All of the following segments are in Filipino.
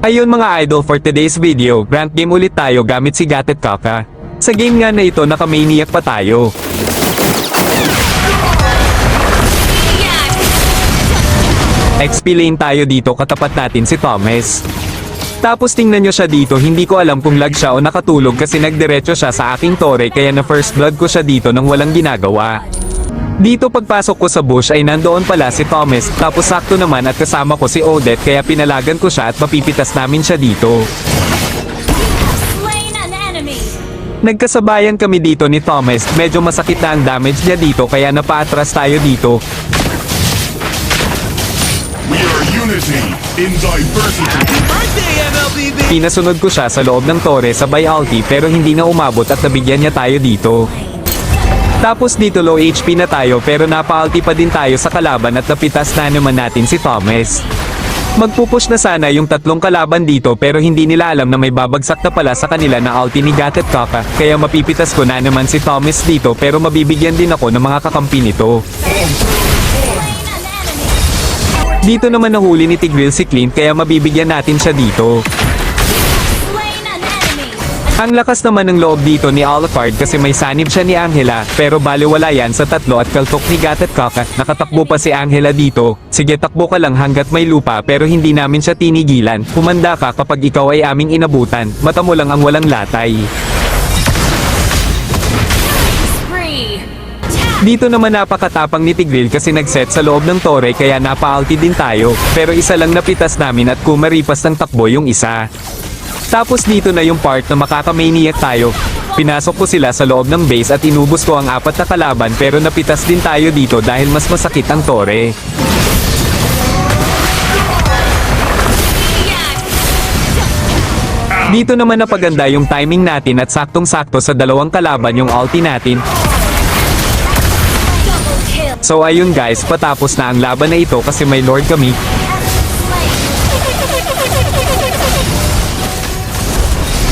Ayun mga idol for today's video, rank game ulit tayo gamit si Gatet Kaka. Sa game nga na ito nakamaniac pa tayo. XP lane tayo dito katapat natin si Thomas. Tapos tingnan nyo siya dito hindi ko alam kung lag siya o nakatulog kasi nagdiretso siya sa aking tore kaya na first blood ko siya dito nang walang ginagawa. Dito pagpasok ko sa bush ay nandoon pala si Thomas tapos sakto naman at kasama ko si Odette kaya pinalagan ko siya at mapipitas namin siya dito. Nagkasabayan kami dito ni Thomas, medyo masakit na ang damage niya dito kaya napaatras tayo dito. We are unity in diversity. Pinasunod ko siya sa loob ng tore sa ulti pero hindi na umabot at nabigyan niya tayo dito. Tapos dito low HP na tayo pero napa-ulti pa din tayo sa kalaban at napitas na naman natin si Thomas. Magpupush na sana yung tatlong kalaban dito pero hindi nila alam na may babagsak na pala sa kanila na ulti ni Gatet Kaka kaya mapipitas ko na naman si Thomas dito pero mabibigyan din ako ng mga kakampi nito. Dito naman nahuli ni Tigril si Clint kaya mabibigyan natin siya dito. Ang lakas naman ng loob dito ni Alucard kasi may sanib siya ni Angela pero baliwala yan sa tatlo at kaltok ni Gatet Kaka. Nakatakbo pa si Angela dito. Sige takbo ka lang hanggat may lupa pero hindi namin siya tinigilan. Humanda ka kapag ikaw ay aming inabutan. Mata mo lang ang walang latay. Dito naman napakatapang ni Tigril kasi nagset sa loob ng tore kaya napa-ulti din tayo. Pero isa lang napitas namin at kumaripas ng takbo yung isa. Tapos dito na yung part na makakamaniac tayo. Pinasok ko sila sa loob ng base at inubos ko ang apat na kalaban pero napitas din tayo dito dahil mas masakit ang tore. Dito naman napaganda yung timing natin at saktong-sakto sa dalawang kalaban yung ulti natin. So ayun guys, patapos na ang laban na ito kasi may lord kami.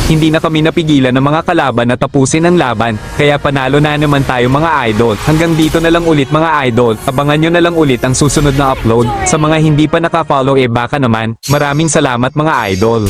Hindi na kami napigilan ng mga kalaban na tapusin ang laban, kaya panalo na naman tayo mga idol. Hanggang dito na lang ulit mga idol, abangan nyo na lang ulit ang susunod na upload. Sa mga hindi pa nakafollow eh baka naman, maraming salamat mga idol.